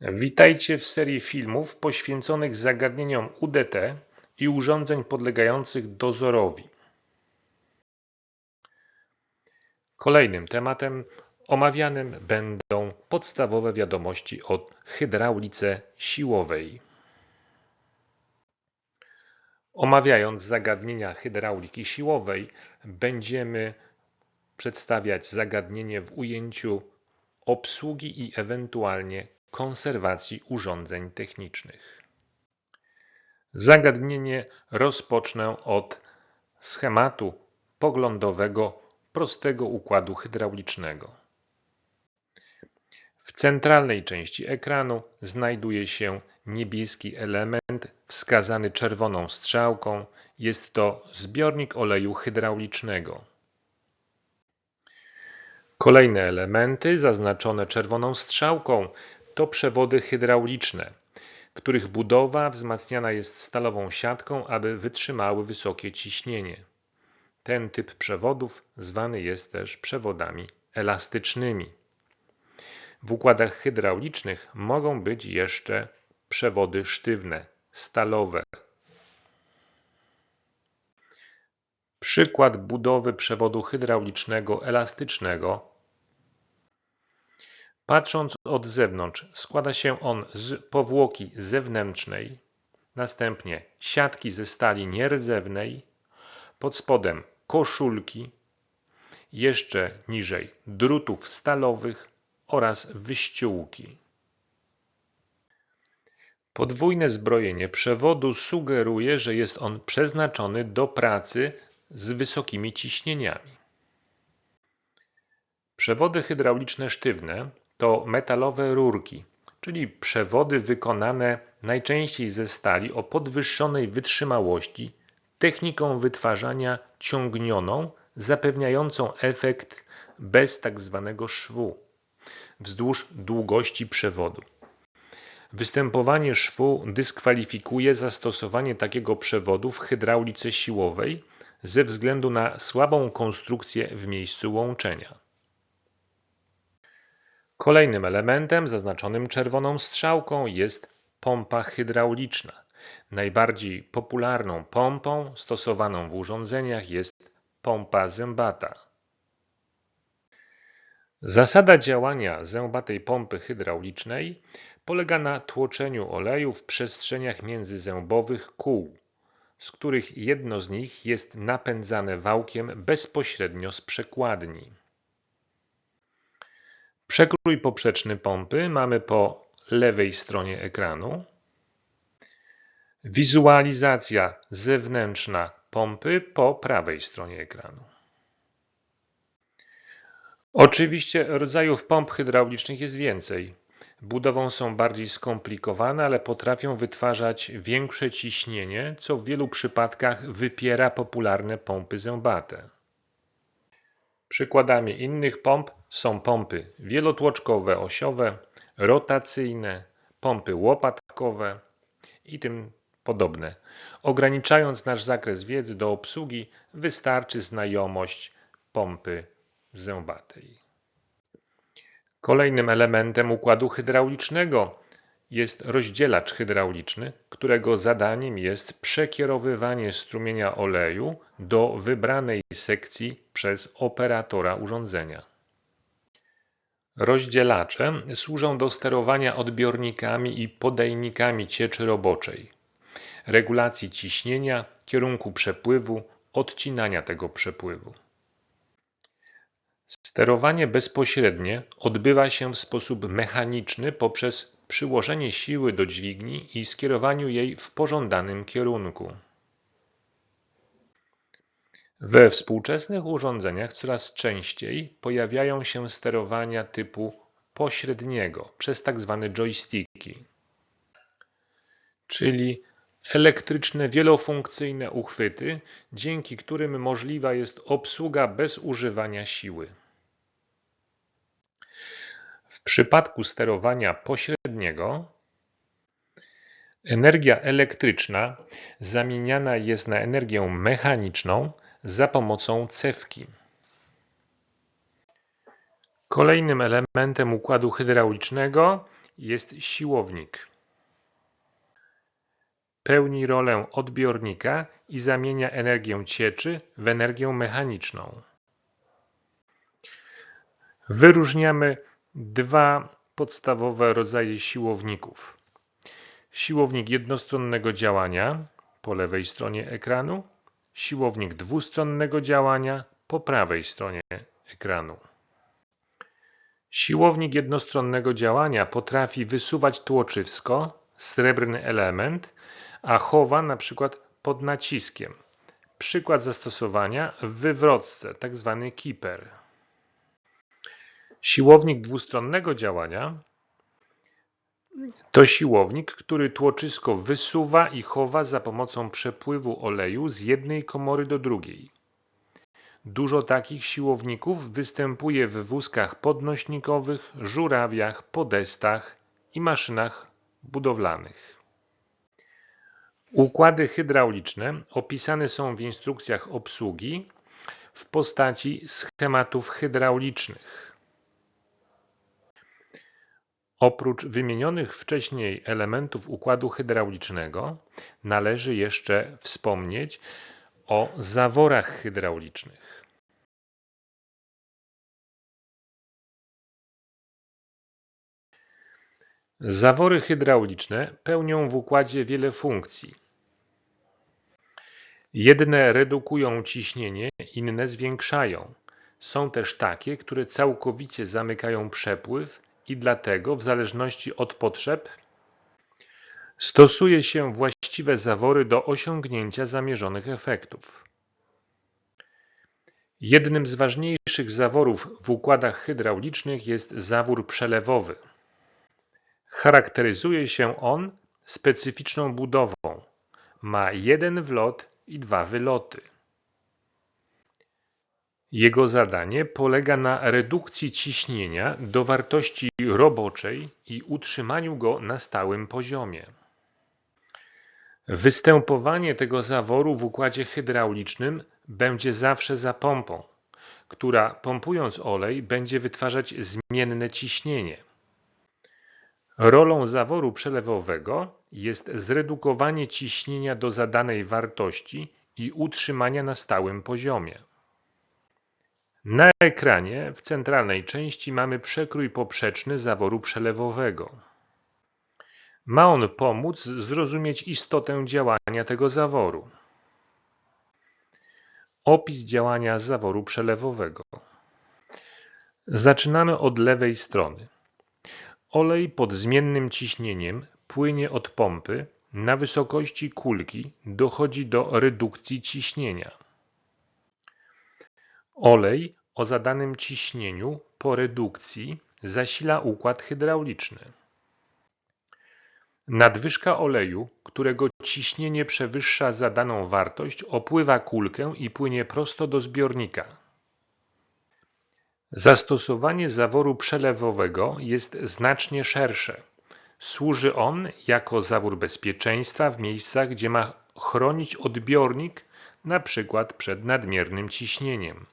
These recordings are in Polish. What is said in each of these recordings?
Witajcie w serii filmów poświęconych zagadnieniom UDT i urządzeń podlegających dozorowi. Kolejnym tematem omawianym będą podstawowe wiadomości o hydraulice siłowej. Omawiając zagadnienia hydrauliki siłowej, będziemy przedstawiać zagadnienie w ujęciu obsługi i ewentualnie konserwacji urządzeń technicznych. Zagadnienie rozpocznę od schematu poglądowego prostego układu hydraulicznego. W centralnej części ekranu znajduje się niebieski element wskazany czerwoną strzałką. Jest to zbiornik oleju hydraulicznego. Kolejne elementy zaznaczone czerwoną strzałką to przewody hydrauliczne, których budowa wzmacniana jest stalową siatką, aby wytrzymały wysokie ciśnienie. Ten typ przewodów zwany jest też przewodami elastycznymi. W układach hydraulicznych mogą być jeszcze przewody sztywne, stalowe. Przykład budowy przewodu hydraulicznego elastycznego Patrząc od zewnątrz, składa się on z powłoki zewnętrznej, następnie siatki ze stali nierdzewnej, pod spodem koszulki, jeszcze niżej drutów stalowych oraz wyściółki. Podwójne zbrojenie przewodu sugeruje, że jest on przeznaczony do pracy z wysokimi ciśnieniami. Przewody hydrauliczne sztywne to metalowe rurki, czyli przewody wykonane najczęściej ze stali o podwyższonej wytrzymałości techniką wytwarzania ciągnioną, zapewniającą efekt bez. Tak szwu wzdłuż długości przewodu. Występowanie szwu dyskwalifikuje zastosowanie takiego przewodu w hydraulice siłowej ze względu na słabą konstrukcję w miejscu łączenia. Kolejnym elementem zaznaczonym czerwoną strzałką jest pompa hydrauliczna. Najbardziej popularną pompą stosowaną w urządzeniach jest pompa zębata. Zasada działania zębatej pompy hydraulicznej polega na tłoczeniu oleju w przestrzeniach międzyzębowych kół, z których jedno z nich jest napędzane wałkiem bezpośrednio z przekładni. Przekrój poprzeczny pompy mamy po lewej stronie ekranu. Wizualizacja zewnętrzna pompy po prawej stronie ekranu. Oczywiście rodzajów pomp hydraulicznych jest więcej. Budową są bardziej skomplikowane, ale potrafią wytwarzać większe ciśnienie, co w wielu przypadkach wypiera popularne pompy zębate. Przykładami innych pomp są pompy wielotłoczkowe osiowe, rotacyjne, pompy łopatkowe i tym podobne. Ograniczając nasz zakres wiedzy do obsługi, wystarczy znajomość pompy zębatej. Kolejnym elementem układu hydraulicznego jest rozdzielacz hydrauliczny, którego zadaniem jest przekierowywanie strumienia oleju do wybranej sekcji przez operatora urządzenia. Rozdzielacze służą do sterowania odbiornikami i podajnikami cieczy roboczej, regulacji ciśnienia, kierunku przepływu, odcinania tego przepływu. Sterowanie bezpośrednie odbywa się w sposób mechaniczny poprzez przyłożenie siły do dźwigni i skierowaniu jej w pożądanym kierunku. We współczesnych urządzeniach coraz częściej pojawiają się sterowania typu pośredniego przez tzw. Tak joysticki, czyli elektryczne wielofunkcyjne uchwyty, dzięki którym możliwa jest obsługa bez używania siły. W przypadku sterowania pośredniego energia elektryczna zamieniana jest na energię mechaniczną za pomocą cewki. Kolejnym elementem układu hydraulicznego jest siłownik. Pełni rolę odbiornika i zamienia energię cieczy w energię mechaniczną. Wyróżniamy dwa podstawowe rodzaje siłowników. Siłownik jednostronnego działania po lewej stronie ekranu, siłownik dwustronnego działania po prawej stronie ekranu. Siłownik jednostronnego działania potrafi wysuwać tłoczywsko, srebrny element, a chowa na przykład pod naciskiem. Przykład zastosowania w wywrotce, tzw. keeper. Siłownik dwustronnego działania to siłownik, który tłoczysko wysuwa i chowa za pomocą przepływu oleju z jednej komory do drugiej. Dużo takich siłowników występuje w wózkach podnośnikowych, żurawiach, podestach i maszynach budowlanych. Układy hydrauliczne opisane są w instrukcjach obsługi w postaci schematów hydraulicznych. Oprócz wymienionych wcześniej elementów układu hydraulicznego należy jeszcze wspomnieć o zaworach hydraulicznych. Zawory hydrauliczne pełnią w układzie wiele funkcji. Jedne redukują ciśnienie, inne zwiększają. Są też takie, które całkowicie zamykają przepływ i dlatego, w zależności od potrzeb, stosuje się właściwe zawory do osiągnięcia zamierzonych efektów. Jednym z ważniejszych zaworów w układach hydraulicznych jest zawór przelewowy. Charakteryzuje się on specyficzną budową. Ma jeden wlot i dwa wyloty. Jego zadanie polega na redukcji ciśnienia do wartości roboczej i utrzymaniu go na stałym poziomie. Występowanie tego zaworu w układzie hydraulicznym będzie zawsze za pompą, która pompując olej będzie wytwarzać zmienne ciśnienie. Rolą zaworu przelewowego jest zredukowanie ciśnienia do zadanej wartości i utrzymania na stałym poziomie. Na ekranie w centralnej części mamy przekrój poprzeczny zaworu przelewowego. Ma on pomóc zrozumieć istotę działania tego zaworu. Opis działania zaworu przelewowego. Zaczynamy od lewej strony. Olej pod zmiennym ciśnieniem płynie od pompy na wysokości kulki dochodzi do redukcji ciśnienia. Olej o zadanym ciśnieniu po redukcji zasila układ hydrauliczny. Nadwyżka oleju, którego ciśnienie przewyższa zadaną wartość, opływa kulkę i płynie prosto do zbiornika. Zastosowanie zaworu przelewowego jest znacznie szersze. Służy on jako zawór bezpieczeństwa w miejscach, gdzie ma chronić odbiornik, przykład przed nadmiernym ciśnieniem.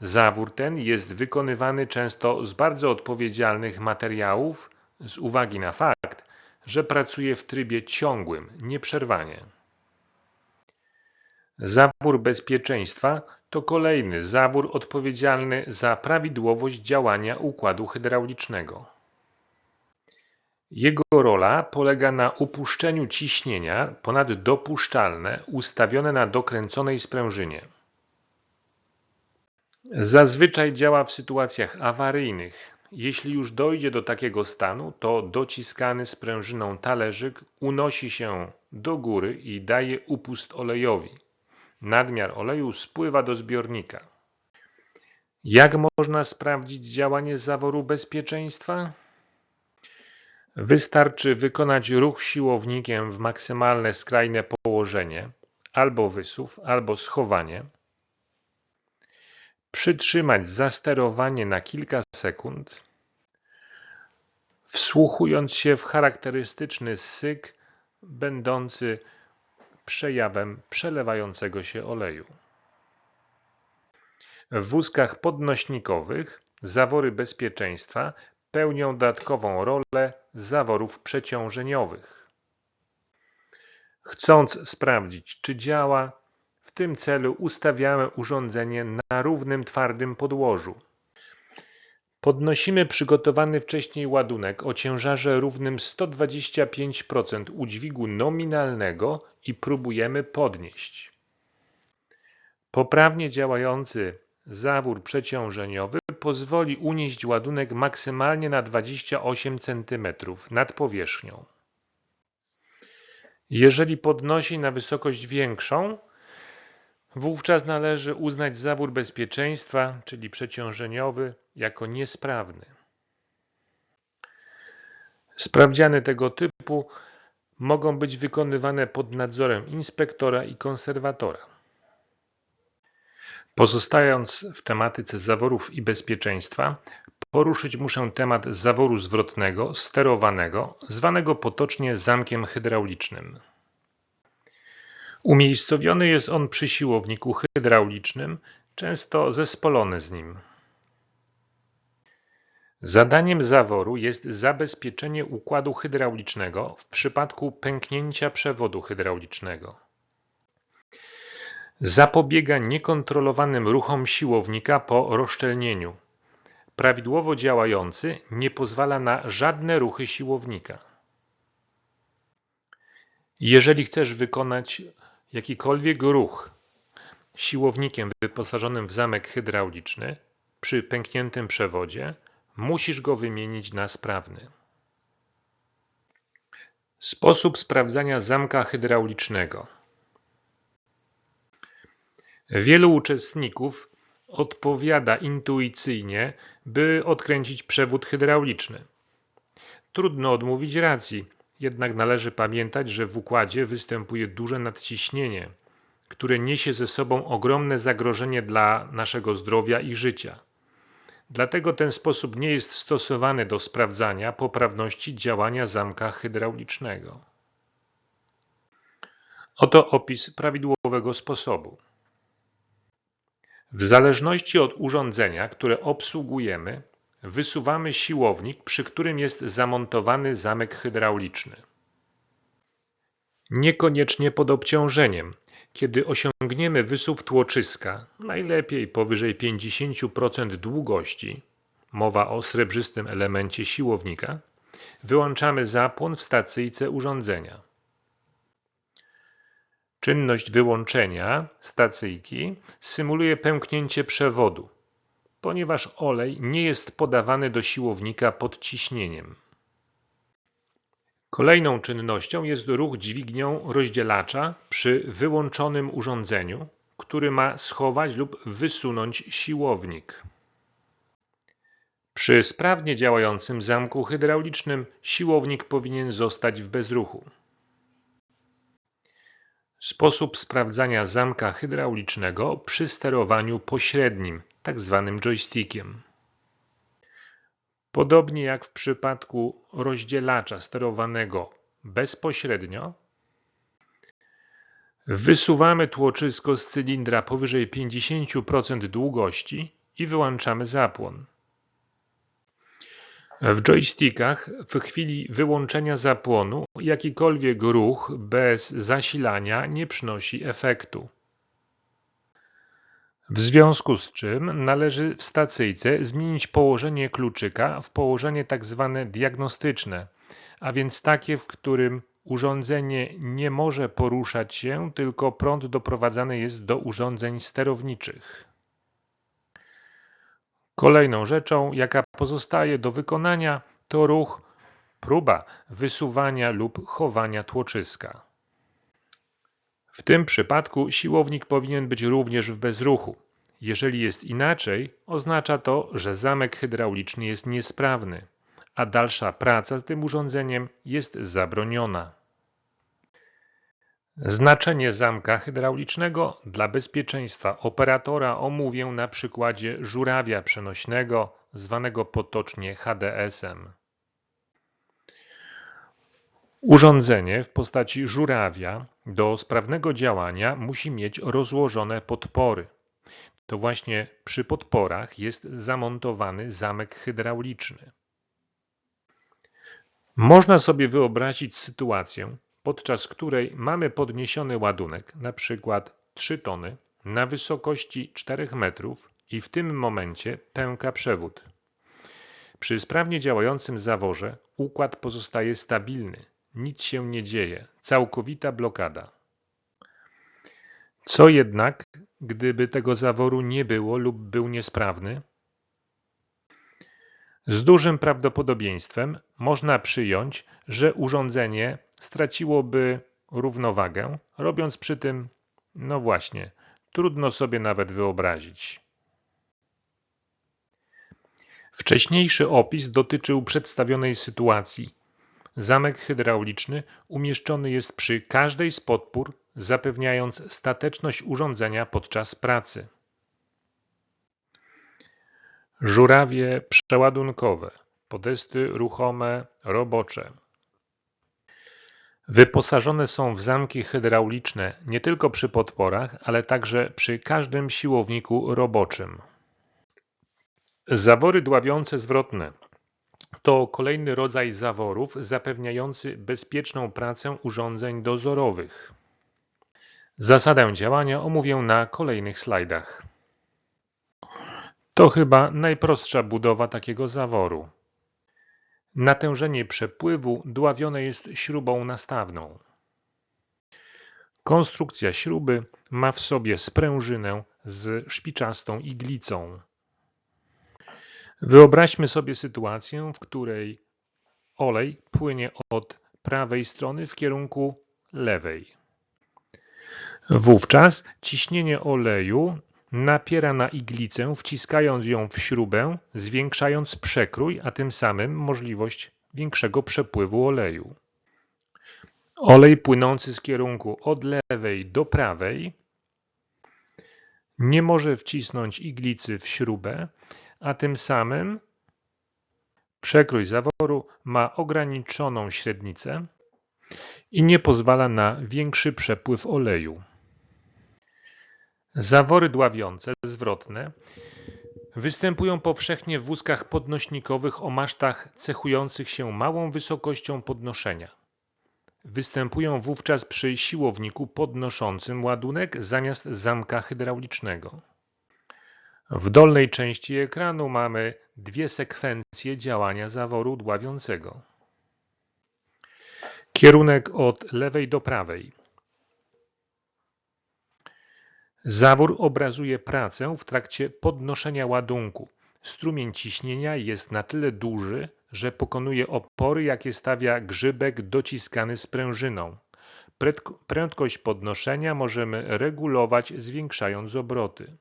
Zawór ten jest wykonywany często z bardzo odpowiedzialnych materiałów z uwagi na fakt, że pracuje w trybie ciągłym, nieprzerwanie. Zawór bezpieczeństwa to kolejny zawór odpowiedzialny za prawidłowość działania układu hydraulicznego. Jego rola polega na upuszczeniu ciśnienia ponad dopuszczalne ustawione na dokręconej sprężynie. Zazwyczaj działa w sytuacjach awaryjnych. Jeśli już dojdzie do takiego stanu, to dociskany sprężyną talerzyk unosi się do góry i daje upust olejowi. Nadmiar oleju spływa do zbiornika. Jak można sprawdzić działanie zaworu bezpieczeństwa? Wystarczy wykonać ruch siłownikiem w maksymalne skrajne położenie, albo wysuw, albo schowanie. Przytrzymać zasterowanie na kilka sekund, wsłuchując się w charakterystyczny syk będący przejawem przelewającego się oleju. W wózkach podnośnikowych zawory bezpieczeństwa pełnią dodatkową rolę zaworów przeciążeniowych. Chcąc sprawdzić, czy działa, tym celu ustawiamy urządzenie na równym twardym podłożu. Podnosimy przygotowany wcześniej ładunek o ciężarze równym 125% udźwigu nominalnego i próbujemy podnieść. Poprawnie działający zawór przeciążeniowy pozwoli unieść ładunek maksymalnie na 28 cm nad powierzchnią. Jeżeli podnosi na wysokość większą, wówczas należy uznać zawór bezpieczeństwa, czyli przeciążeniowy, jako niesprawny. Sprawdziany tego typu mogą być wykonywane pod nadzorem inspektora i konserwatora. Pozostając w tematyce zaworów i bezpieczeństwa, poruszyć muszę temat zaworu zwrotnego sterowanego, zwanego potocznie zamkiem hydraulicznym. Umiejscowiony jest on przy siłowniku hydraulicznym, często zespolony z nim. Zadaniem zaworu jest zabezpieczenie układu hydraulicznego w przypadku pęknięcia przewodu hydraulicznego. Zapobiega niekontrolowanym ruchom siłownika po rozszczelnieniu. Prawidłowo działający nie pozwala na żadne ruchy siłownika. Jeżeli chcesz wykonać jakikolwiek ruch siłownikiem wyposażonym w zamek hydrauliczny przy pękniętym przewodzie, musisz go wymienić na sprawny. Sposób sprawdzania zamka hydraulicznego. Wielu uczestników odpowiada intuicyjnie, by odkręcić przewód hydrauliczny. Trudno odmówić racji, jednak należy pamiętać, że w układzie występuje duże nadciśnienie, które niesie ze sobą ogromne zagrożenie dla naszego zdrowia i życia. Dlatego ten sposób nie jest stosowany do sprawdzania poprawności działania zamka hydraulicznego. Oto opis prawidłowego sposobu. W zależności od urządzenia, które obsługujemy, wysuwamy siłownik, przy którym jest zamontowany zamek hydrauliczny. Niekoniecznie pod obciążeniem. Kiedy osiągniemy wysuw tłoczyska, najlepiej powyżej 50% długości, mowa o srebrzystym elemencie siłownika, wyłączamy zapłon w stacyjce urządzenia. Czynność wyłączenia stacyjki symuluje pęknięcie przewodu, ponieważ olej nie jest podawany do siłownika pod ciśnieniem. Kolejną czynnością jest ruch dźwignią rozdzielacza przy wyłączonym urządzeniu, który ma schować lub wysunąć siłownik. Przy sprawnie działającym zamku hydraulicznym siłownik powinien zostać w bezruchu. Sposób sprawdzania zamka hydraulicznego przy sterowaniu pośrednim, tzw. Tak joystickiem. Podobnie jak w przypadku rozdzielacza sterowanego bezpośrednio, wysuwamy tłoczysko z cylindra powyżej 50% długości i wyłączamy zapłon. W joystickach w chwili wyłączenia zapłonu jakikolwiek ruch bez zasilania nie przynosi efektu. W związku z czym należy w stacyjce zmienić położenie kluczyka w położenie tzw. Tak diagnostyczne, a więc takie, w którym urządzenie nie może poruszać się, tylko prąd doprowadzany jest do urządzeń sterowniczych. Kolejną rzeczą, jaka pozostaje do wykonania, to ruch próba wysuwania lub chowania tłoczyska. W tym przypadku siłownik powinien być również w bezruchu. Jeżeli jest inaczej, oznacza to, że zamek hydrauliczny jest niesprawny, a dalsza praca z tym urządzeniem jest zabroniona. Znaczenie zamka hydraulicznego dla bezpieczeństwa operatora omówię na przykładzie żurawia przenośnego, zwanego potocznie HDS-em. Urządzenie w postaci żurawia do sprawnego działania musi mieć rozłożone podpory. To właśnie przy podporach jest zamontowany zamek hydrauliczny. Można sobie wyobrazić sytuację, podczas której mamy podniesiony ładunek, przykład 3 tony, na wysokości 4 metrów i w tym momencie pęka przewód. Przy sprawnie działającym zaworze układ pozostaje stabilny, nic się nie dzieje, całkowita blokada. Co jednak, gdyby tego zaworu nie było lub był niesprawny? Z dużym prawdopodobieństwem można przyjąć, że urządzenie straciłoby równowagę, robiąc przy tym, no właśnie, trudno sobie nawet wyobrazić. Wcześniejszy opis dotyczył przedstawionej sytuacji. Zamek hydrauliczny umieszczony jest przy każdej z podpór, zapewniając stateczność urządzenia podczas pracy. Żurawie przeładunkowe, podesty ruchome, robocze. Wyposażone są w zamki hydrauliczne nie tylko przy podporach, ale także przy każdym siłowniku roboczym. Zawory dławiące zwrotne to kolejny rodzaj zaworów zapewniający bezpieczną pracę urządzeń dozorowych. Zasadę działania omówię na kolejnych slajdach. To chyba najprostsza budowa takiego zaworu. Natężenie przepływu dławione jest śrubą nastawną. Konstrukcja śruby ma w sobie sprężynę z szpiczastą iglicą. Wyobraźmy sobie sytuację, w której olej płynie od prawej strony w kierunku lewej. Wówczas ciśnienie oleju napiera na iglicę, wciskając ją w śrubę, zwiększając przekrój, a tym samym możliwość większego przepływu oleju. Olej płynący z kierunku od lewej do prawej nie może wcisnąć iglicy w śrubę, a tym samym przekrój zaworu ma ograniczoną średnicę i nie pozwala na większy przepływ oleju. Zawory dławiące, zwrotne, występują powszechnie w wózkach podnośnikowych o masztach cechujących się małą wysokością podnoszenia. Występują wówczas przy siłowniku podnoszącym ładunek zamiast zamka hydraulicznego. W dolnej części ekranu mamy dwie sekwencje działania zaworu dławiącego. Kierunek od lewej do prawej. Zawór obrazuje pracę w trakcie podnoszenia ładunku. Strumień ciśnienia jest na tyle duży, że pokonuje opory, jakie stawia grzybek dociskany sprężyną. Prędkość podnoszenia możemy regulować zwiększając obroty.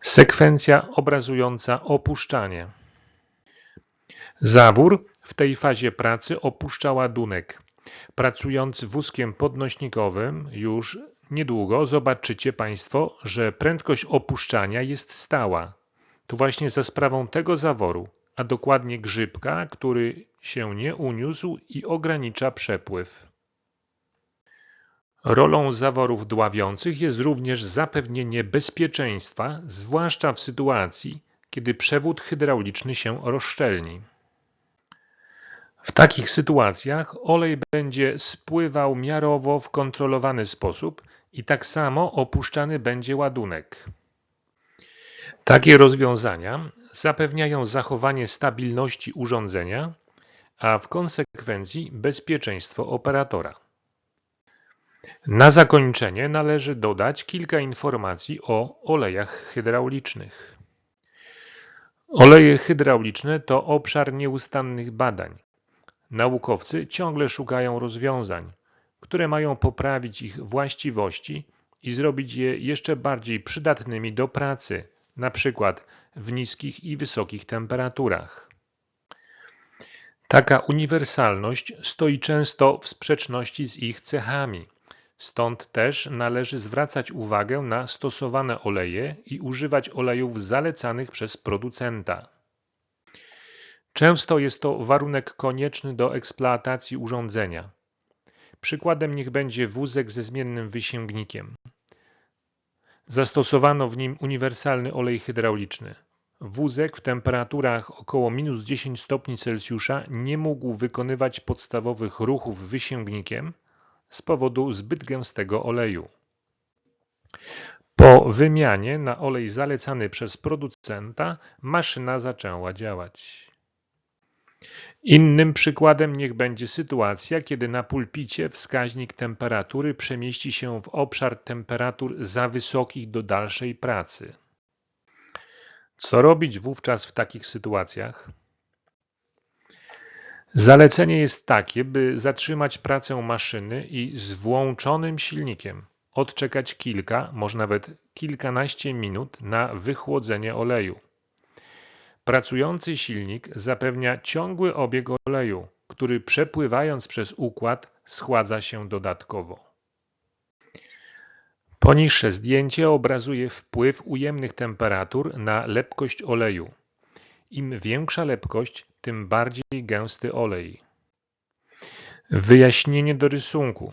Sekwencja obrazująca opuszczanie. Zawór w tej fazie pracy opuszcza ładunek. Pracując wózkiem podnośnikowym już niedługo zobaczycie Państwo, że prędkość opuszczania jest stała. To właśnie za sprawą tego zaworu, a dokładnie grzybka, który się nie uniósł i ogranicza przepływ. Rolą zaworów dławiących jest również zapewnienie bezpieczeństwa, zwłaszcza w sytuacji, kiedy przewód hydrauliczny się rozszczelni. W takich sytuacjach olej będzie spływał miarowo w kontrolowany sposób i tak samo opuszczany będzie ładunek. Takie rozwiązania zapewniają zachowanie stabilności urządzenia, a w konsekwencji bezpieczeństwo operatora. Na zakończenie należy dodać kilka informacji o olejach hydraulicznych. Oleje hydrauliczne to obszar nieustannych badań. Naukowcy ciągle szukają rozwiązań, które mają poprawić ich właściwości i zrobić je jeszcze bardziej przydatnymi do pracy, przykład w niskich i wysokich temperaturach. Taka uniwersalność stoi często w sprzeczności z ich cechami. Stąd też należy zwracać uwagę na stosowane oleje i używać olejów zalecanych przez producenta. Często jest to warunek konieczny do eksploatacji urządzenia. Przykładem niech będzie wózek ze zmiennym wysięgnikiem. Zastosowano w nim uniwersalny olej hydrauliczny. Wózek w temperaturach około minus 10 stopni Celsjusza nie mógł wykonywać podstawowych ruchów wysięgnikiem z powodu zbyt gęstego oleju. Po wymianie na olej zalecany przez producenta maszyna zaczęła działać. Innym przykładem niech będzie sytuacja, kiedy na pulpicie wskaźnik temperatury przemieści się w obszar temperatur za wysokich do dalszej pracy. Co robić wówczas w takich sytuacjach? Zalecenie jest takie, by zatrzymać pracę maszyny i z włączonym silnikiem odczekać kilka, może nawet kilkanaście minut na wychłodzenie oleju. Pracujący silnik zapewnia ciągły obieg oleju, który przepływając przez układ schładza się dodatkowo. Poniższe zdjęcie obrazuje wpływ ujemnych temperatur na lepkość oleju. Im większa lepkość, tym bardziej gęsty olej. Wyjaśnienie do rysunku.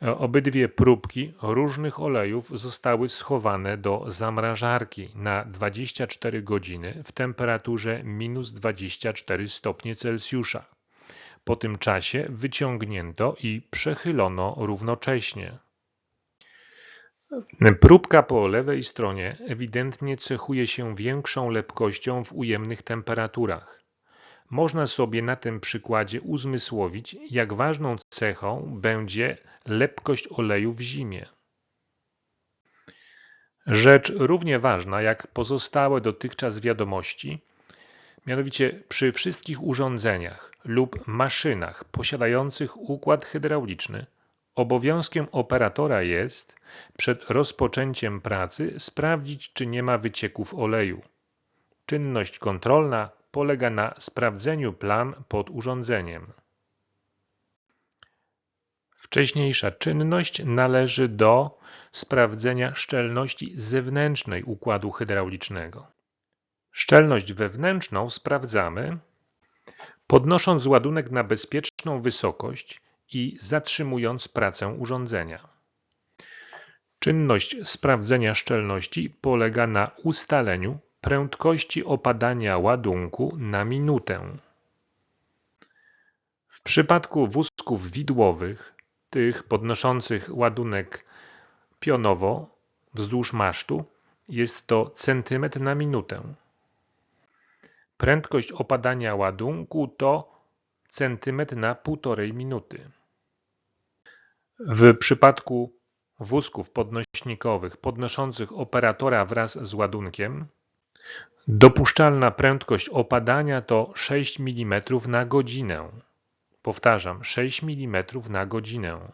Obydwie próbki różnych olejów zostały schowane do zamrażarki na 24 godziny w temperaturze minus 24 stopnie Celsjusza. Po tym czasie wyciągnięto i przechylono równocześnie. Próbka po lewej stronie ewidentnie cechuje się większą lepkością w ujemnych temperaturach. Można sobie na tym przykładzie uzmysłowić, jak ważną cechą będzie lepkość oleju w zimie. Rzecz równie ważna jak pozostałe dotychczas wiadomości, mianowicie przy wszystkich urządzeniach lub maszynach posiadających układ hydrauliczny, obowiązkiem operatora jest przed rozpoczęciem pracy sprawdzić, czy nie ma wycieków oleju. Czynność kontrolna polega na sprawdzeniu plam pod urządzeniem. Wcześniejsza czynność należy do sprawdzenia szczelności zewnętrznej układu hydraulicznego. Szczelność wewnętrzną sprawdzamy podnosząc ładunek na bezpieczną wysokość i zatrzymując pracę urządzenia. Czynność sprawdzenia szczelności polega na ustaleniu prędkości opadania ładunku na minutę. W przypadku wózków widłowych, tych podnoszących ładunek pionowo wzdłuż masztu, jest to centymetr na minutę. Prędkość opadania ładunku to centymetr na półtorej minuty. W przypadku wózków podnośnikowych podnoszących operatora wraz z ładunkiem dopuszczalna prędkość opadania to 6 mm na godzinę. Powtarzam, 6 mm na godzinę.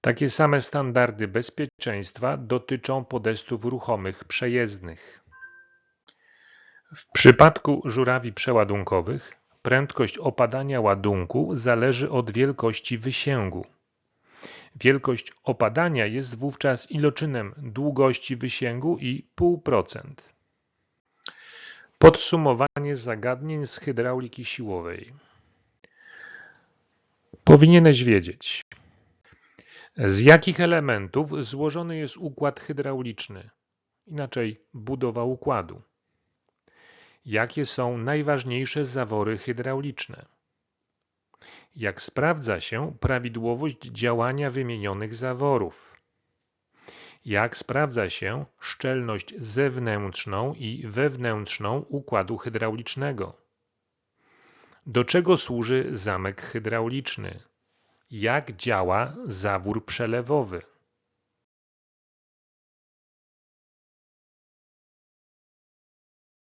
Takie same standardy bezpieczeństwa dotyczą podestów ruchomych przejezdnych. W przypadku żurawi przeładunkowych prędkość opadania ładunku zależy od wielkości wysięgu. Wielkość opadania jest wówczas iloczynem długości wysięgu i 0,5%. Podsumowanie zagadnień z hydrauliki siłowej. Powinieneś wiedzieć, z jakich elementów złożony jest układ hydrauliczny, inaczej budowa układu. Jakie są najważniejsze zawory hydrauliczne? Jak sprawdza się prawidłowość działania wymienionych zaworów? Jak sprawdza się szczelność zewnętrzną i wewnętrzną układu hydraulicznego? Do czego służy zamek hydrauliczny? Jak działa zawór przelewowy?